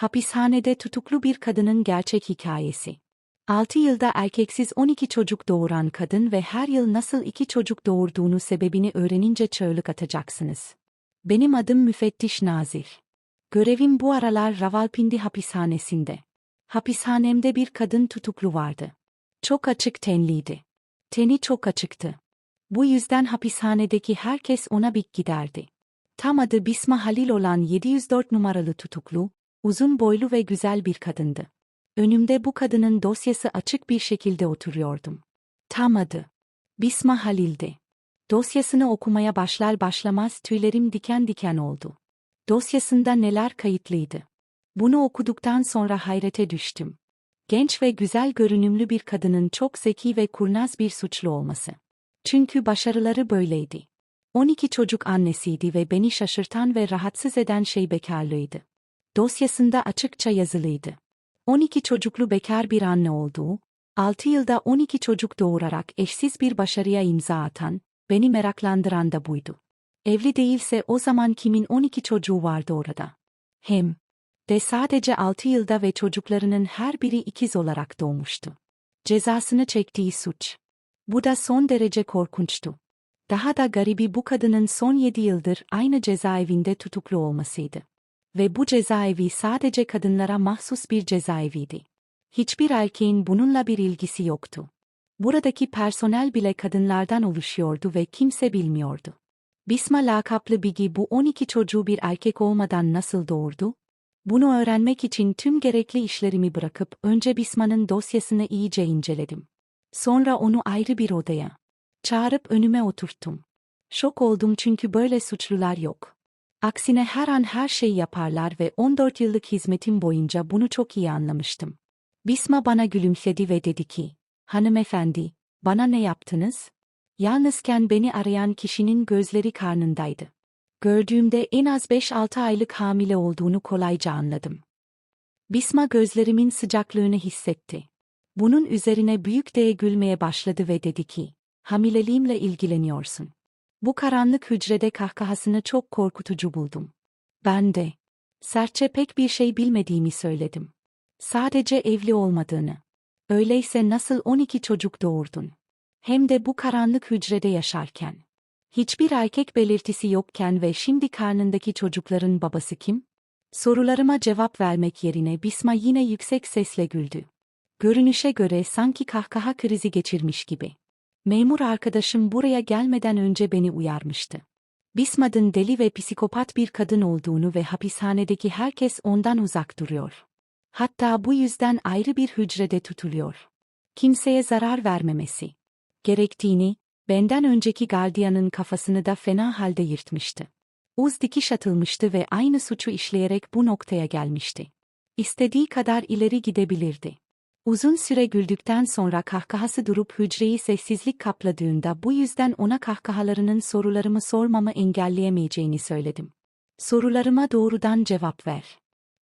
Hapishanede tutuklu bir kadının gerçek hikayesi. 6 yılda erkeksiz 12 çocuk doğuran kadın ve her yıl nasıl iki çocuk doğurduğunu sebebini öğrenince çığlık atacaksınız. Benim adım Müfettiş Nazir. Görevim bu aralar Ravalpindi hapishanesinde. Hapishanemde bir kadın tutuklu vardı. Çok açık tenliydi. Teni çok açıktı. Bu yüzden hapishanedeki herkes ona bik giderdi. Tam adı Bisma Halil olan 704 numaralı tutuklu, uzun boylu ve güzel bir kadındı. Önümde bu kadının dosyası açık bir şekilde oturuyordum. Tam adı. Bisma Halil'di. Dosyasını okumaya başlar başlamaz tüylerim diken diken oldu. Dosyasında neler kayıtlıydı. Bunu okuduktan sonra hayrete düştüm. Genç ve güzel görünümlü bir kadının çok zeki ve kurnaz bir suçlu olması. Çünkü başarıları böyleydi. 12 çocuk annesiydi ve beni şaşırtan ve rahatsız eden şey bekarlığıydı. Dosyasında açıkça yazılıydı. 12 çocuklu bekar bir anne olduğu, 6 yılda 12 çocuk doğurarak eşsiz bir başarıya imza atan, beni meraklandıran da buydu. Evli değilse o zaman kimin 12 çocuğu vardı orada? Hem de sadece 6 yılda ve çocuklarının her biri ikiz olarak doğmuştu. Cezasını çektiği suç. Bu da son derece korkunçtu. Daha da garibi bu kadının son 7 yıldır aynı cezaevinde tutuklu olmasıydı. Ve bu cezaevi sadece kadınlara mahsus bir cezaeviydi. Hiçbir erkeğin bununla bir ilgisi yoktu. Buradaki personel bile kadınlardan oluşuyordu ve kimse bilmiyordu. Bisma lakaplı Bigi bu 12 çocuğu bir erkek olmadan nasıl doğurdu? Bunu öğrenmek için tüm gerekli işlerimi bırakıp önce Bisma'nın dosyasını iyice inceledim. Sonra onu ayrı bir odaya çağırıp önüme oturttum. Şok oldum çünkü böyle suçlular yok. Aksine her an her şeyi yaparlar ve 14 yıllık hizmetim boyunca bunu çok iyi anlamıştım. Bisma bana gülümsedi ve dedi ki, Hanımefendi, bana ne yaptınız? Yalnızken beni arayan kişinin gözleri karnındaydı. Gördüğümde en az 5-6 aylık hamile olduğunu kolayca anladım. Bisma gözlerimin sıcaklığını hissetti. Bunun üzerine büyük deye gülmeye başladı ve dedi ki, hamileliğimle ilgileniyorsun. Bu karanlık hücrede kahkahasını çok korkutucu buldum. Ben de. Sertçe pek bir şey bilmediğimi söyledim. Sadece evli olmadığını. Öyleyse nasıl 12 çocuk doğurdun? Hem de bu karanlık hücrede yaşarken. Hiçbir erkek belirtisi yokken ve şimdi karnındaki çocukların babası kim? Sorularıma cevap vermek yerine Bisma yine yüksek sesle güldü. Görünüşe göre sanki kahkaha krizi geçirmiş gibi. Memur arkadaşım buraya gelmeden önce beni uyarmıştı. Bismad'ın deli ve psikopat bir kadın olduğunu ve hapishanedeki herkes ondan uzak duruyor. Hatta bu yüzden ayrı bir hücrede tutuluyor. Kimseye zarar vermemesi gerektiğini, benden önceki gardiyanın kafasını da fena halde yırtmıştı. Uz dikiş atılmıştı ve aynı suçu işleyerek bu noktaya gelmişti. İstediği kadar ileri gidebilirdi. Uzun süre güldükten sonra kahkahası durup hücreyi sessizlik kapladığında bu yüzden ona kahkahalarının sorularımı sormamı engelleyemeyeceğini söyledim. Sorularıma doğrudan cevap ver.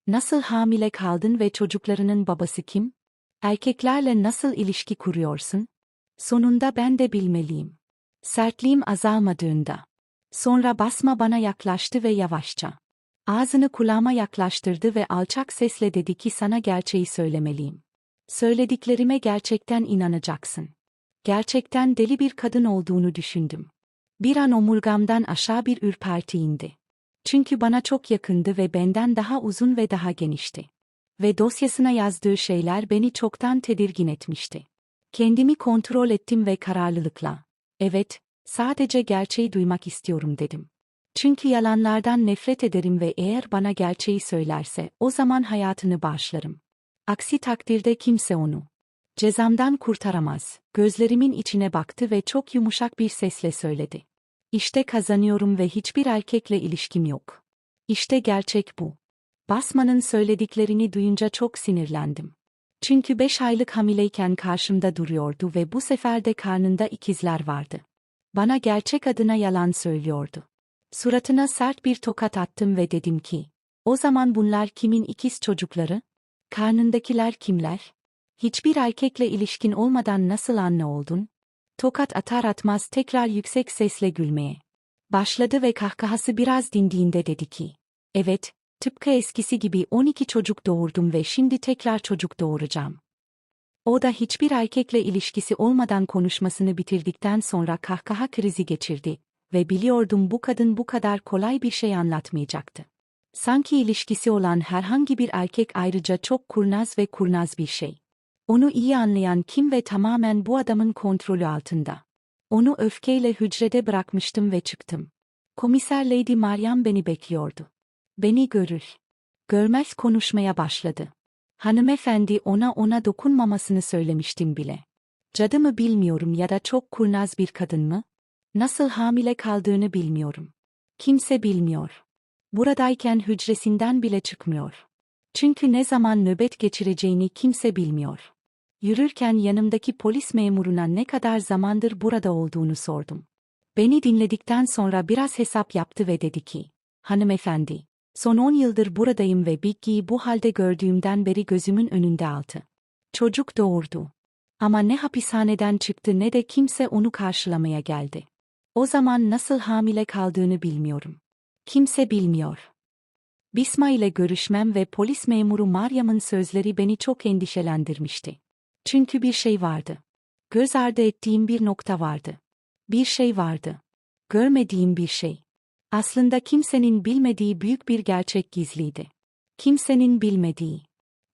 Nasıl hamile kaldın ve çocuklarının babası kim? Erkeklerle nasıl ilişki kuruyorsun? Sonunda ben de bilmeliyim. Sertliğim azalmadığında. Sonra basma bana yaklaştı ve yavaşça. Ağzını kulağıma yaklaştırdı ve alçak sesle dedi ki sana gerçeği söylemeliyim. Söylediklerime gerçekten inanacaksın. Gerçekten deli bir kadın olduğunu düşündüm. Bir an omurgamdan aşağı bir ürperti indi. Çünkü bana çok yakındı ve benden daha uzun ve daha genişti. Ve dosyasına yazdığı şeyler beni çoktan tedirgin etmişti. Kendimi kontrol ettim ve kararlılıkla. Evet, sadece gerçeği duymak istiyorum dedim. Çünkü yalanlardan nefret ederim ve eğer bana gerçeği söylerse o zaman hayatını bağışlarım. Aksi takdirde kimse onu cezamdan kurtaramaz. Gözlerimin içine baktı ve çok yumuşak bir sesle söyledi. İşte kazanıyorum ve hiçbir erkekle ilişkim yok. İşte gerçek bu. Basman'ın söylediklerini duyunca çok sinirlendim. Çünkü beş aylık hamileyken karşımda duruyordu ve bu sefer de karnında ikizler vardı. Bana gerçek adına yalan söylüyordu. Suratına sert bir tokat attım ve dedim ki, o zaman bunlar kimin ikiz çocukları? Karnındakiler kimler? Hiçbir erkekle ilişkin olmadan nasıl anne oldun? Tokat atar atmaz tekrar yüksek sesle gülmeye. Başladı ve kahkahası biraz dindiğinde dedi ki, evet, Tıpkı eskisi gibi 12 çocuk doğurdum ve şimdi tekrar çocuk doğuracağım. O da hiçbir erkekle ilişkisi olmadan konuşmasını bitirdikten sonra kahkaha krizi geçirdi ve biliyordum bu kadın bu kadar kolay bir şey anlatmayacaktı. Sanki ilişkisi olan herhangi bir erkek ayrıca çok kurnaz ve kurnaz bir şey. Onu iyi anlayan kim ve tamamen bu adamın kontrolü altında. Onu öfkeyle hücrede bırakmıştım ve çıktım. Komiser Lady Mariam beni bekliyordu. Beni görür. Görmez konuşmaya başladı. Hanımefendi ona ona dokunmamasını söylemiştim bile. Cadı mı bilmiyorum ya da çok kurnaz bir kadın mı? Nasıl hamile kaldığını bilmiyorum. Kimse bilmiyor. Buradayken hücresinden bile çıkmıyor. Çünkü ne zaman nöbet geçireceğini kimse bilmiyor. Yürürken yanımdaki polis memuruna ne kadar zamandır burada olduğunu sordum. Beni dinledikten sonra biraz hesap yaptı ve dedi ki, Hanımefendi, son on yıldır buradayım ve Biggie'yi bu halde gördüğümden beri gözümün önünde altı. Çocuk doğurdu. Ama ne hapishaneden çıktı ne de kimse onu karşılamaya geldi. O zaman nasıl hamile kaldığını bilmiyorum. Kimse bilmiyor. Bisma ile görüşmem ve polis memuru Maryam'ın sözleri beni çok endişelendirmişti. Çünkü bir şey vardı. Göz ardı ettiğim bir nokta vardı. Bir şey vardı. Görmediğim bir şey. Aslında kimsenin bilmediği büyük bir gerçek gizliydi. Kimsenin bilmediği.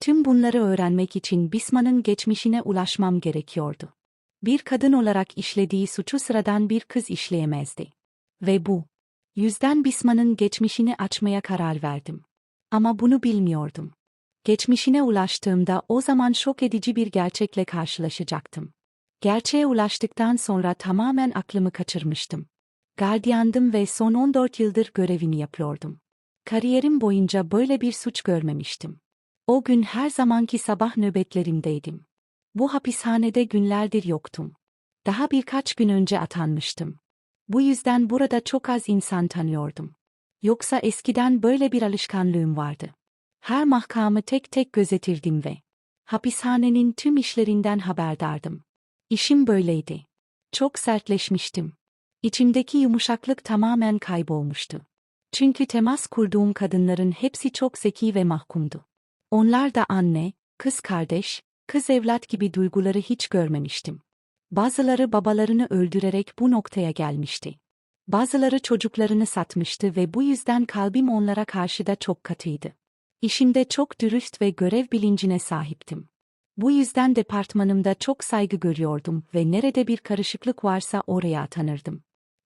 Tüm bunları öğrenmek için Bisma'nın geçmişine ulaşmam gerekiyordu. Bir kadın olarak işlediği suçu sıradan bir kız işleyemezdi. Ve bu. Yüzden Bisma'nın geçmişini açmaya karar verdim. Ama bunu bilmiyordum. Geçmişine ulaştığımda o zaman şok edici bir gerçekle karşılaşacaktım. Gerçeğe ulaştıktan sonra tamamen aklımı kaçırmıştım. Gardiyandım ve son 14 yıldır görevimi yapıyordum. Kariyerim boyunca böyle bir suç görmemiştim. O gün her zamanki sabah nöbetlerimdeydim. Bu hapishanede günlerdir yoktum. Daha birkaç gün önce atanmıştım. Bu yüzden burada çok az insan tanıyordum. Yoksa eskiden böyle bir alışkanlığım vardı. Her mahkamı tek tek gözetirdim ve hapishanenin tüm işlerinden haberdardım. İşim böyleydi. Çok sertleşmiştim. İçimdeki yumuşaklık tamamen kaybolmuştu. Çünkü temas kurduğum kadınların hepsi çok zeki ve mahkumdu. Onlar da anne, kız kardeş, kız evlat gibi duyguları hiç görmemiştim. Bazıları babalarını öldürerek bu noktaya gelmişti. Bazıları çocuklarını satmıştı ve bu yüzden kalbim onlara karşı da çok katıydı. İşimde çok dürüst ve görev bilincine sahiptim. Bu yüzden departmanımda çok saygı görüyordum ve nerede bir karışıklık varsa oraya atanırdım.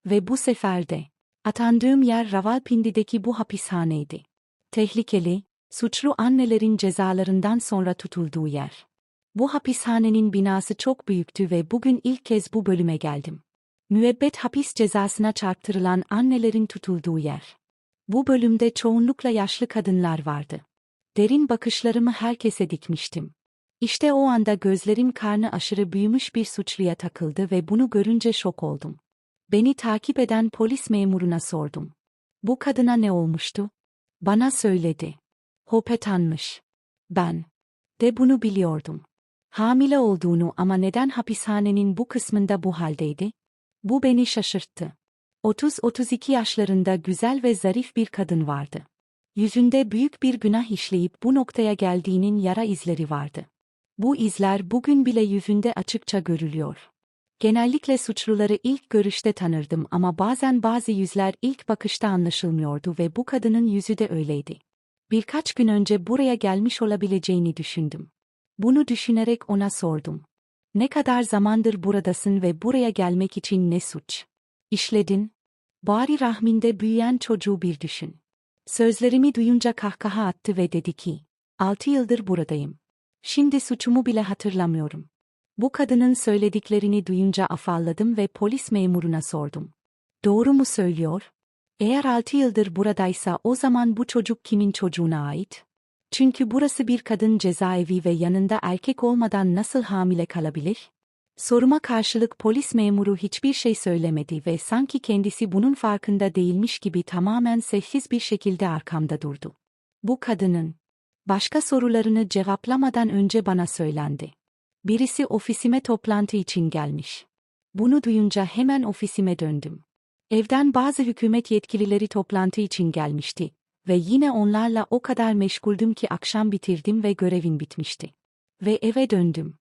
Ve bu sefer de atandığım yer Ravalpindi'deki bu hapishaneydi. Tehlikeli, suçlu annelerin cezalarından sonra tutulduğu yer. Bu hapishanenin binası çok büyüktü ve bugün ilk kez bu bölüme geldim. Müebbet hapis cezasına çarptırılan annelerin tutulduğu yer. Bu bölümde çoğunlukla yaşlı kadınlar vardı. Derin bakışlarımı herkese dikmiştim. İşte o anda gözlerim karnı aşırı büyümüş bir suçluya takıldı ve bunu görünce şok oldum. Beni takip eden polis memuruna sordum. Bu kadına ne olmuştu? Bana söyledi. Hopetanmış. Ben de bunu biliyordum. Hamile olduğunu ama neden hapishanenin bu kısmında bu haldeydi? Bu beni şaşırttı. 30-32 yaşlarında güzel ve zarif bir kadın vardı. Yüzünde büyük bir günah işleyip bu noktaya geldiğinin yara izleri vardı. Bu izler bugün bile yüzünde açıkça görülüyor. Genellikle suçluları ilk görüşte tanırdım ama bazen bazı yüzler ilk bakışta anlaşılmıyordu ve bu kadının yüzü de öyleydi. Birkaç gün önce buraya gelmiş olabileceğini düşündüm. Bunu düşünerek ona sordum. Ne kadar zamandır buradasın ve buraya gelmek için ne suç? İşledin? Bari rahminde büyüyen çocuğu bir düşün. Sözlerimi duyunca kahkaha attı ve dedi ki, altı yıldır buradayım. Şimdi suçumu bile hatırlamıyorum. Bu kadının söylediklerini duyunca afalladım ve polis memuruna sordum. Doğru mu söylüyor? Eğer altı yıldır buradaysa o zaman bu çocuk kimin çocuğuna ait? Çünkü burası bir kadın cezaevi ve yanında erkek olmadan nasıl hamile kalabilir? Soruma karşılık polis memuru hiçbir şey söylemedi ve sanki kendisi bunun farkında değilmiş gibi tamamen sessiz bir şekilde arkamda durdu. Bu kadının başka sorularını cevaplamadan önce bana söylendi. Birisi ofisime toplantı için gelmiş. Bunu duyunca hemen ofisime döndüm. Evden bazı hükümet yetkilileri toplantı için gelmişti Ve yine onlarla o kadar meşguldüm ki akşam bitirdim ve görevim bitmişti. Ve eve döndüm.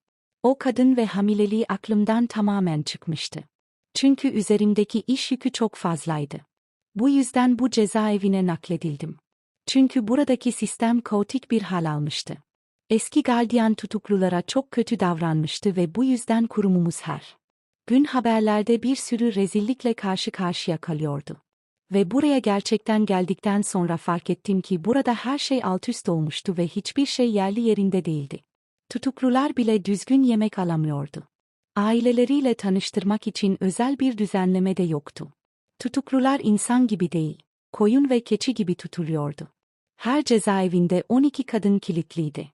O kadın ve hamileliği aklımdan tamamen çıkmıştı. Çünkü üzerimdeki iş yükü çok fazlaydı. Bu yüzden bu cezaevine nakledildim. Çünkü buradaki sistem kaotik bir hal almıştı. Eski gardiyan tutuklulara çok kötü davranmıştı ve bu yüzden kurumumuz her gün haberlerde bir sürü rezillikle karşı karşıya kalıyordu. Ve buraya gerçekten geldikten sonra fark ettim ki burada her şey altüst olmuştu ve hiçbir şey yerli yerinde değildi. Tutuklular bile düzgün yemek alamıyordu. Aileleriyle tanıştırmak için özel bir düzenleme de yoktu. Tutuklular insan gibi değil, koyun ve keçi gibi tutuluyordu. Her cezaevinde 12 kadın kilitliydi.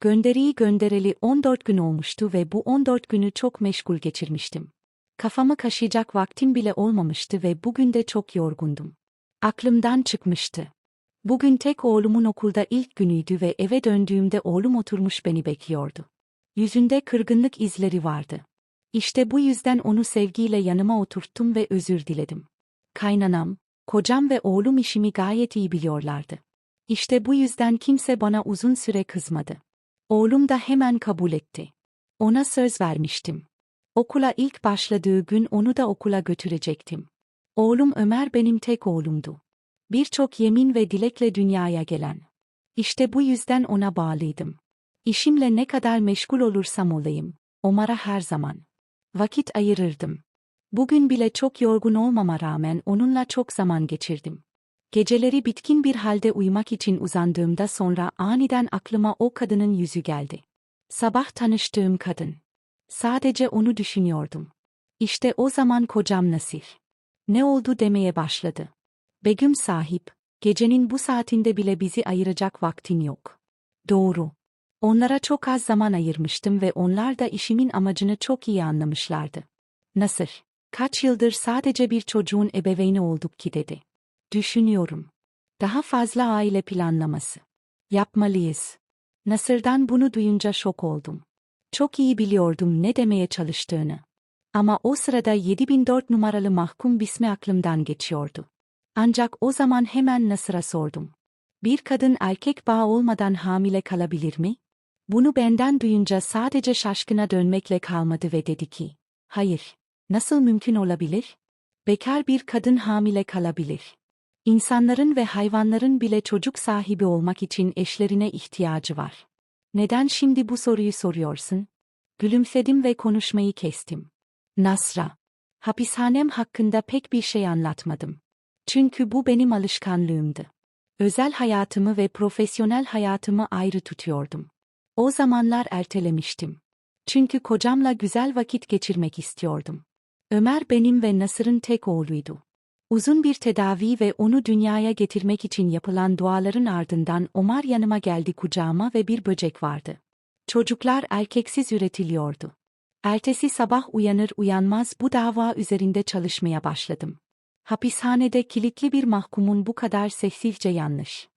Gönderiyi göndereli 14 gün olmuştu ve bu 14 günü çok meşgul geçirmiştim. Kafamı kaşıyacak vaktim bile olmamıştı ve bugün de çok yorgundum. Aklımdan çıkmıştı. Bugün tek oğlumun okulda ilk günüydü ve eve döndüğümde oğlum oturmuş beni bekliyordu. Yüzünde kırgınlık izleri vardı. İşte bu yüzden onu sevgiyle yanıma oturttum ve özür diledim. Kaynanam, kocam ve oğlum işimi gayet iyi biliyorlardı. İşte bu yüzden kimse bana uzun süre kızmadı. Oğlum da hemen kabul etti. Ona söz vermiştim. Okula ilk başladığı gün onu da okula götürecektim. Oğlum Ömer benim tek oğlumdu. Birçok yemin ve dilekle dünyaya gelen. İşte bu yüzden ona bağlıydım. İşimle ne kadar meşgul olursam olayım, Omar'a her zaman vakit ayırırdım. Bugün bile çok yorgun olmama rağmen onunla çok zaman geçirdim. Geceleri bitkin bir halde uyumak için uzandığımda sonra aniden aklıma o kadının yüzü geldi. Sabah tanıştığım kadın. Sadece onu düşünüyordum. İşte o zaman kocam Nasir. Ne oldu demeye başladı. Begüm sahip, gecenin bu saatinde bile bizi ayıracak vaktin yok. Doğru. Onlara çok az zaman ayırmıştım ve onlar da işimin amacını çok iyi anlamışlardı. Nasır, kaç yıldır sadece bir çocuğun ebeveyni olduk ki dedi. Düşünüyorum. Daha fazla aile planlaması. Yapmalıyız. Nasır'dan bunu duyunca şok oldum. Çok iyi biliyordum ne demeye çalıştığını. Ama o sırada 7004 numaralı mahkum bismi aklımdan geçiyordu. Ancak o zaman hemen Nasır'a sordum. Bir kadın erkek bağ olmadan hamile kalabilir mi? Bunu benden duyunca sadece şaşkına dönmekle kalmadı ve dedi ki, hayır, nasıl mümkün olabilir? Bekar bir kadın hamile kalabilir. İnsanların ve hayvanların bile çocuk sahibi olmak için eşlerine ihtiyacı var. Neden şimdi bu soruyu soruyorsun? Gülümsedim ve konuşmayı kestim. Nasra. Hapishanem hakkında pek bir şey anlatmadım. Çünkü bu benim alışkanlığımdı. Özel hayatımı ve profesyonel hayatımı ayrı tutuyordum. O zamanlar ertelemiştim. Çünkü kocamla güzel vakit geçirmek istiyordum. Ömer benim ve Nasır'ın tek oğluydu. Uzun bir tedavi ve onu dünyaya getirmek için yapılan duaların ardından Omar yanıma geldi kucağıma ve bir böcek vardı. Çocuklar erkeksiz üretiliyordu. Ertesi sabah uyanır uyanmaz bu dava üzerinde çalışmaya başladım. Hapishanede kilitli bir mahkumun bu kadar sessizce yanlış.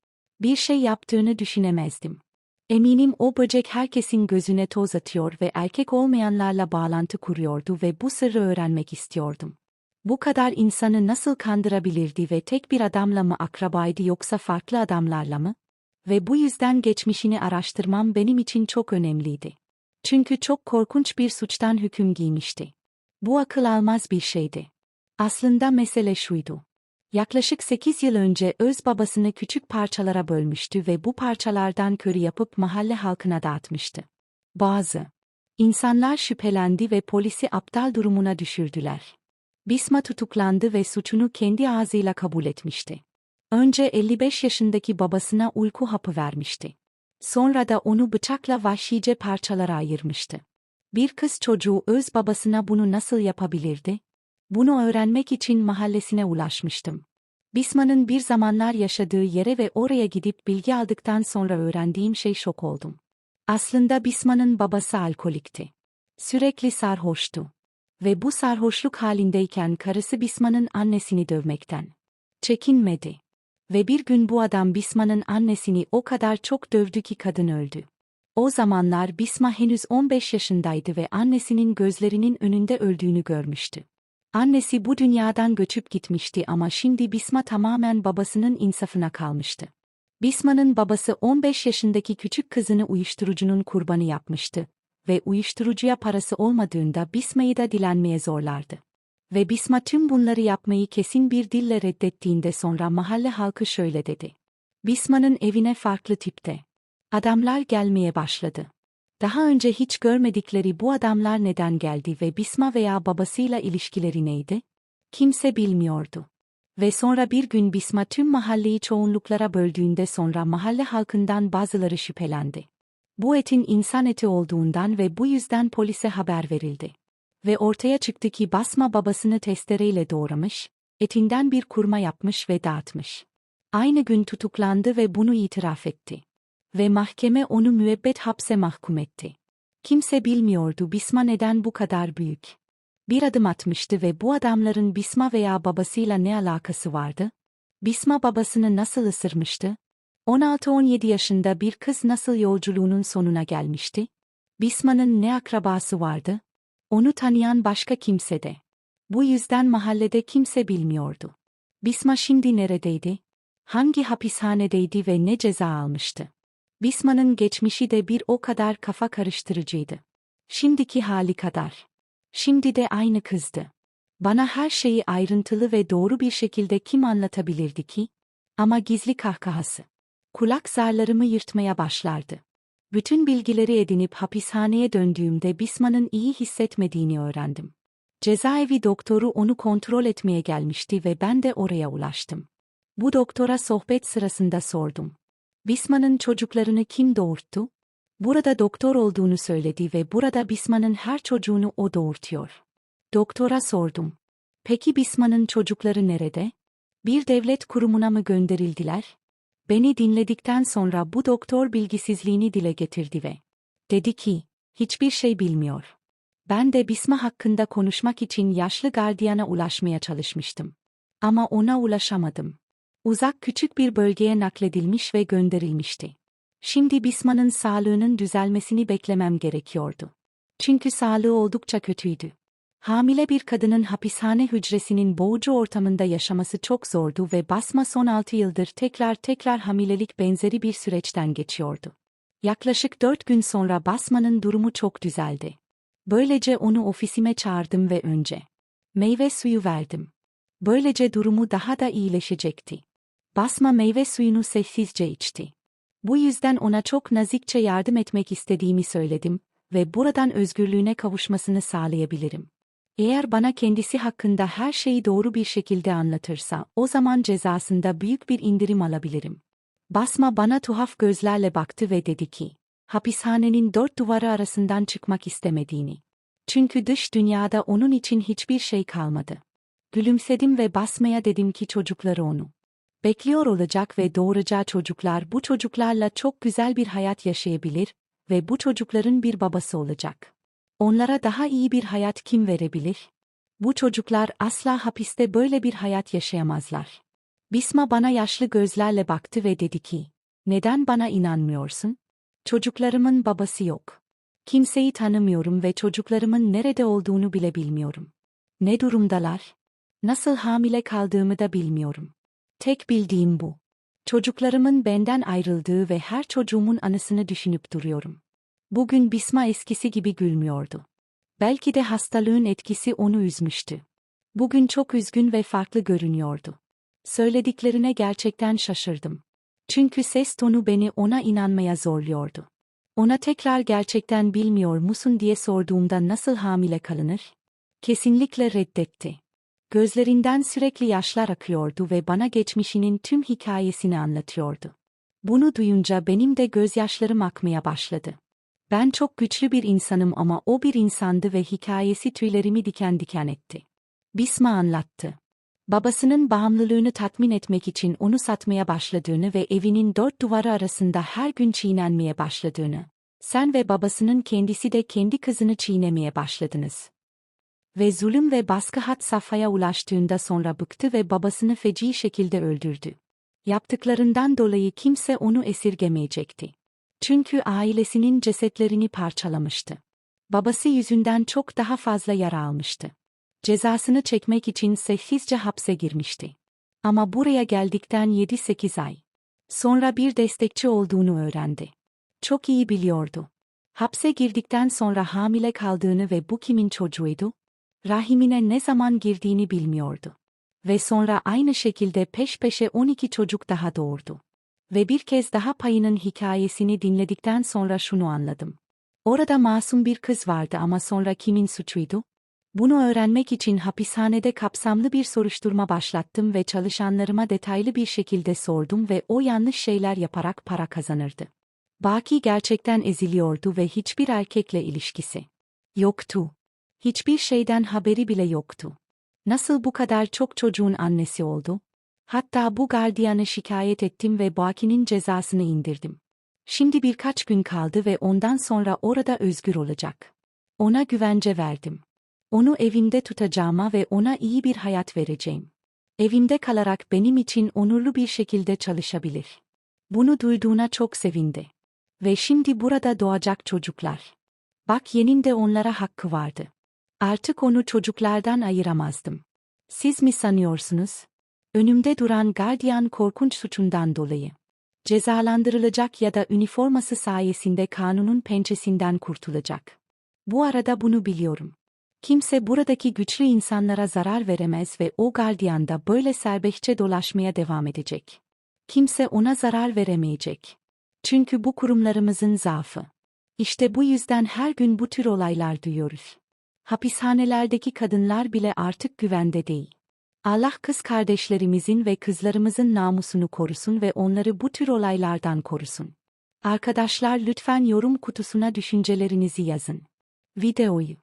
Bir şey yaptığını düşünemezdim. Eminim o böcek herkesin gözüne toz atıyor ve erkek olmayanlarla bağlantı kuruyordu ve bu sırrı öğrenmek istiyordum. Bu kadar insanı nasıl kandırabilirdi ve tek bir adamla mı akrabaydı yoksa farklı adamlarla mı? Ve bu yüzden geçmişini araştırmam benim için çok önemliydi. Çünkü çok korkunç bir suçtan hüküm giymişti. Bu akıl almaz bir şeydi. Aslında mesele şuydu. Yaklaşık 8 yıl önce öz babasını küçük parçalara bölmüştü ve bu parçalardan körü yapıp mahalle halkına dağıtmıştı. Bazı insanlar şüphelendi ve polisi aptal durumuna düşürdüler. Bisma tutuklandı ve suçunu kendi ağzıyla kabul etmişti. Önce 55 yaşındaki babasına uyku hapı vermişti. Sonra da onu bıçakla vahşice parçalara ayırmıştı. Bir kız çocuğu öz babasına bunu nasıl yapabilirdi? Bunu öğrenmek için mahallesine ulaşmıştım. Bisma'nın bir zamanlar yaşadığı yere ve oraya gidip bilgi aldıktan sonra öğrendiğim şey şok oldum. Aslında Bisma'nın babası alkolikti. Sürekli sarhoştu. Ve bu sarhoşluk halindeyken karısı Bisma'nın annesini dövmekten çekinmedi. Ve bir gün bu adam Bisma'nın annesini o kadar çok dövdü ki kadın öldü. O zamanlar Bisma henüz 15 yaşındaydı ve annesinin gözlerinin önünde öldüğünü görmüştü. Annesi bu dünyadan göçüp gitmişti ama şimdi Bisma tamamen babasının insafına kalmıştı. Bisma'nın babası 15 yaşındaki küçük kızını uyuşturucunun kurbanı yapmıştı ve uyuşturucuya parası olmadığında Bisma'yı da dilenmeye zorlardı. Ve Bisma tüm bunları yapmayı kesin bir dille reddettiğinde sonra mahalle halkı şöyle dedi. Bisma'nın evine farklı tipte. Adamlar gelmeye başladı. Daha önce hiç görmedikleri bu adamlar neden geldi ve Bisma veya babasıyla ilişkileri neydi? Kimse bilmiyordu. Ve sonra bir gün Bisma tüm mahalleyi çoğunluklara böldüğünde sonra mahalle halkından bazıları şüphelendi. Bu etin insan eti olduğundan ve bu yüzden polise haber verildi. Ve ortaya çıktı ki Basma babasını testereyle doğramış, etinden bir kurma yapmış ve dağıtmış. Aynı gün tutuklandı ve bunu itiraf etti. Ve mahkeme onu müebbet hapse mahkum etti. Kimse bilmiyordu Bisma neden bu kadar büyük. Bir adım atmıştı ve bu adamların Bisma veya babasıyla ne alakası vardı? Bisma babasını nasıl ısırmıştı? 16-17 yaşında bir kız nasıl yolculuğunun sonuna gelmişti? Bisma'nın ne akrabası vardı? Onu tanıyan başka kimse de. Bu yüzden mahallede kimse bilmiyordu. Bisma şimdi neredeydi? Hangi hapishanedeydi ve ne ceza almıştı? Bisma'nın geçmişi de bir o kadar kafa karıştırıcıydı. Şimdiki hali kadar. Şimdi de aynı kızdı. Bana her şeyi ayrıntılı ve doğru bir şekilde kim anlatabilirdi ki? Ama gizli kahkahası. Kulak zarlarımı yırtmaya başlardı. Bütün bilgileri edinip hapishaneye döndüğümde Bisma'nın iyi hissetmediğini öğrendim. Cezaevi doktoru onu kontrol etmeye gelmişti ve ben de oraya ulaştım. Bu doktora sohbet sırasında sordum. Bisma'nın çocuklarını kim doğurttu? Burada doktor olduğunu söyledi ve burada Bisma'nın her çocuğunu o doğurtuyor. Doktora sordum. Peki Bisma'nın çocukları nerede? Bir devlet kurumuna mı gönderildiler? Beni dinledikten sonra bu doktor bilgisizliğini dile getirdi ve dedi ki, hiçbir şey bilmiyor. Ben de Bisma hakkında konuşmak için yaşlı gardiyana ulaşmaya çalışmıştım. Ama ona ulaşamadım. Uzak küçük bir bölgeye nakledilmiş ve gönderilmişti. Şimdi Bisma'nın sağlığının düzelmesini beklemem gerekiyordu. Çünkü sağlığı oldukça kötüydü. Hamile bir kadının hapishane hücresinin boğucu ortamında yaşaması çok zordu ve Basma son 6 yıldır tekrar tekrar hamilelik benzeri bir süreçten geçiyordu. Yaklaşık 4 gün sonra Basma'nın durumu çok düzeldi. Böylece onu ofisime çağırdım ve önce meyve suyu verdim. Böylece durumu daha da iyileşecekti. Basma meyve suyunu sessizce içti. Bu yüzden ona çok nazikçe yardım etmek istediğimi söyledim ve buradan özgürlüğüne kavuşmasını sağlayabilirim. Eğer bana kendisi hakkında her şeyi doğru bir şekilde anlatırsa, o zaman cezasında büyük bir indirim alabilirim. Basma bana tuhaf gözlerle baktı ve dedi ki, hapishanenin dört duvarı arasından çıkmak istemediğini. Çünkü dış dünyada onun için hiçbir şey kalmadı. Gülümsedim ve basmaya dedim ki çocukları onu bekliyor olacak ve doğuracağı çocuklar bu çocuklarla çok güzel bir hayat yaşayabilir ve bu çocukların bir babası olacak. Onlara daha iyi bir hayat kim verebilir? Bu çocuklar asla hapiste böyle bir hayat yaşayamazlar. Bisma bana yaşlı gözlerle baktı ve dedi ki, neden bana inanmıyorsun? Çocuklarımın babası yok. Kimseyi tanımıyorum ve çocuklarımın nerede olduğunu bile bilmiyorum. Ne durumdalar? Nasıl hamile kaldığımı da bilmiyorum. Tek bildiğim bu. Çocuklarımın benden ayrıldığı ve her çocuğumun anısını düşünüp duruyorum. Bugün Bisma eskisi gibi gülmüyordu. Belki de hastalığın etkisi onu üzmüştü. Bugün çok üzgün ve farklı görünüyordu. Söylediklerine gerçekten şaşırdım. Çünkü ses tonu beni ona inanmaya zorluyordu. Ona tekrar gerçekten bilmiyor musun diye sorduğumda nasıl hamile kalınır? Kesinlikle reddetti. Gözlerinden sürekli yaşlar akıyordu ve bana geçmişinin tüm hikayesini anlatıyordu. Bunu duyunca benim de gözyaşlarım akmaya başladı. Ben çok güçlü bir insanım ama o bir insandı ve hikayesi tüylerimi diken diken etti. Bisma anlattı. Babasının bağımlılığını tatmin etmek için onu satmaya başladığını ve evinin dört duvarı arasında her gün çiğnenmeye başladığını. Sen ve babasının kendisi de kendi kızını çiğnemeye başladınız. Ve zulüm ve baskı hat safhaya ulaştığında sonra bıktı ve babasını feci şekilde öldürdü. Yaptıklarından dolayı kimse onu esirgemeyecekti. Çünkü ailesinin cesetlerini parçalamıştı. Babası yüzünden çok daha fazla yara almıştı. Cezasını çekmek için sessizce hapse girmişti. Ama buraya geldikten 7-8 ay Sonra bir destekçi olduğunu öğrendi. Çok iyi biliyordu. Hapse girdikten sonra hamile kaldığını ve bu kimin çocuğuydu? Rahimine ne zaman girdiğini bilmiyordu. Ve sonra aynı şekilde peş peşe 12 çocuk daha doğurdu. Ve bir kez daha payının hikayesini dinledikten sonra şunu anladım. Orada masum bir kız vardı ama sonra kimin suçuydu? Bunu öğrenmek için hapishanede kapsamlı bir soruşturma başlattım ve çalışanlarıma detaylı bir şekilde sordum ve o yanlış şeyler yaparak para kazanırdı. Baki gerçekten eziliyordu ve hiçbir erkekle ilişkisi yoktu. Hiçbir şeyden haberi bile yoktu. Nasıl bu kadar çok çocuğun annesi oldu? Hatta bu gardiyanı şikayet ettim ve Baki'nin cezasını indirdim. Şimdi birkaç gün kaldı ve ondan sonra orada özgür olacak. Ona güvence verdim. Onu evimde tutacağıma ve ona iyi bir hayat vereceğim. Evimde kalarak benim için onurlu bir şekilde çalışabilir. Bunu duyduğuna çok sevindi. Ve şimdi burada doğacak çocuklar. Bak yenin de onlara hakkı vardı. Artık onu çocuklardan ayıramazdım. Siz mi sanıyorsunuz? Önümde duran gardiyan korkunç suçundan dolayı. Cezalandırılacak ya da üniforması sayesinde kanunun pençesinden kurtulacak. Bu arada bunu biliyorum. Kimse buradaki güçlü insanlara zarar veremez ve o gardiyan da böyle serbestçe dolaşmaya devam edecek. Kimse ona zarar veremeyecek. Çünkü bu kurumlarımızın zaafı. İşte bu yüzden her gün bu tür olaylar duyuyoruz. Hapishanelerdeki kadınlar bile artık güvende değil. Allah kız kardeşlerimizin ve kızlarımızın namusunu korusun ve onları bu tür olaylardan korusun. Arkadaşlar lütfen yorum kutusuna düşüncelerinizi yazın. Videoyu